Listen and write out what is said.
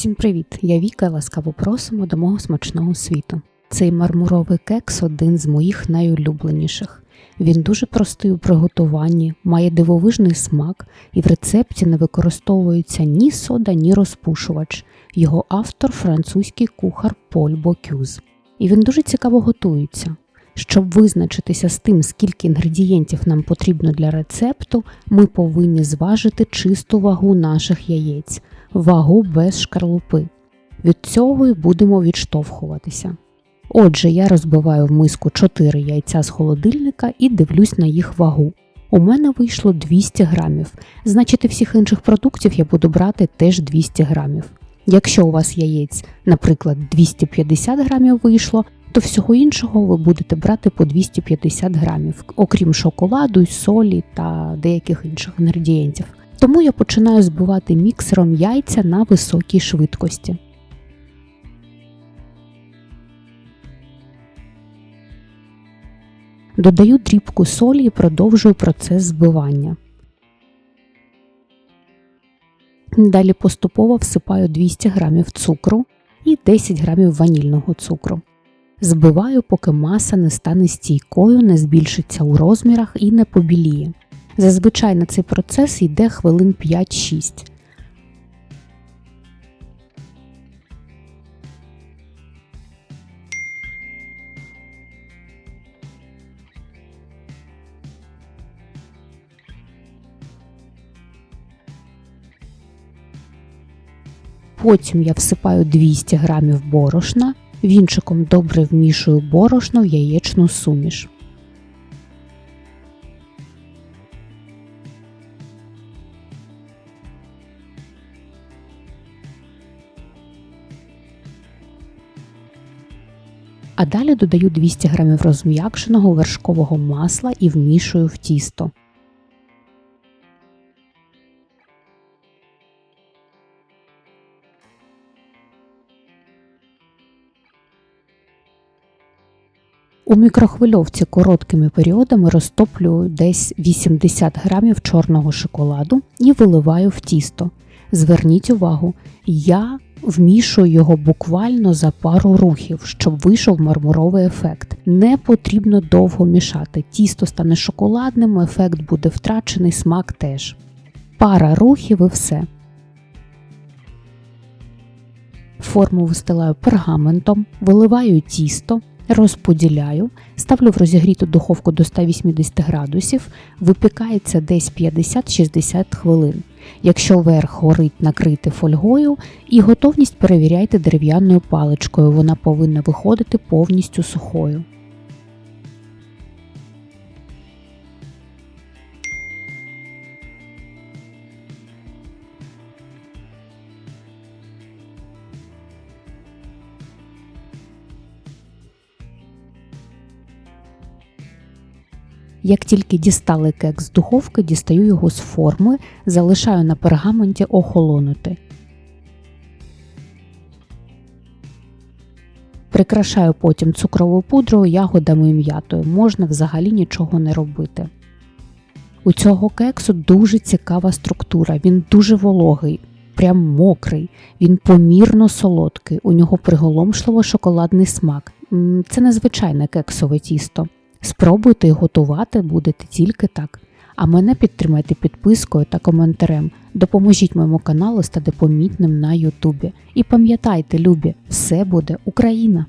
Всім привіт! Я Віка і ласкаво просимо до мого смачного світу. Цей мармуровий кекс один з моїх найулюбленіших. Він дуже простий у приготуванні, має дивовижний смак і в рецепті не використовується ні сода, ні розпушувач. Його автор французький кухар Поль Бокюз. І він дуже цікаво готується. Щоб визначитися з тим, скільки інгредієнтів нам потрібно для рецепту, ми повинні зважити чисту вагу наших яєць, вагу без шкарлупи. Від цього і будемо відштовхуватися. Отже, я розбиваю в миску 4 яйця з холодильника і дивлюсь на їх вагу. У мене вийшло 200 грамів, значить і всіх інших продуктів я буду брати теж 200 грамів. Якщо у вас яєць, наприклад, 250 грамів вийшло, то всього іншого ви будете брати по 250 грамів, окрім шоколаду, солі та деяких інших інгредієнтів. Тому я починаю збивати міксером яйця на високій швидкості. Додаю дрібку солі і продовжую процес збивання. Далі поступово всипаю 200 г цукру і 10 г ванільного цукру. Збиваю, поки маса не стане стійкою, не збільшиться у розмірах і не побіліє. Зазвичай на цей процес йде хвилин 5-6. Потім я всипаю 200 г борошна, вінчиком добре вмішую борошно в яєчну суміш. А далі додаю 200 г розм'якшеного вершкового масла і вмішую в тісто. У мікрохвильовці короткими періодами розтоплюю десь 80 грамів чорного шоколаду і виливаю в тісто. Зверніть увагу, я вмішую його буквально за пару рухів, щоб вийшов мармуровий ефект. Не потрібно довго мішати. Тісто стане шоколадним, ефект буде втрачений, смак теж. Пара рухів і все. Форму вистилаю пергаментом, виливаю тісто, розподіляю, ставлю в розігріту духовку до 180 градусів, випікається десь 50-60 хвилин. Якщо верх горить накрити фольгою і готовність перевіряйте дерев'яною паличкою, вона повинна виходити повністю сухою. Як тільки дістали кекс з духовки, дістаю його з форми, залишаю на пергаменті охолонути. Прикрашаю потім цукровою пудрою, ягодами і м'ятою. Можна взагалі нічого не робити. У цього кексу дуже цікава структура, він дуже вологий, прям мокрий, він помірно солодкий, у нього приголомшливо шоколадний смак. Це незвичайне кексове тісто. Спробуйте готувати будете тільки так. А мене підтримайте підпискою та коментарем. Допоможіть моєму каналу стати помітним на Ютубі. І пам'ятайте, любі, все буде Україна!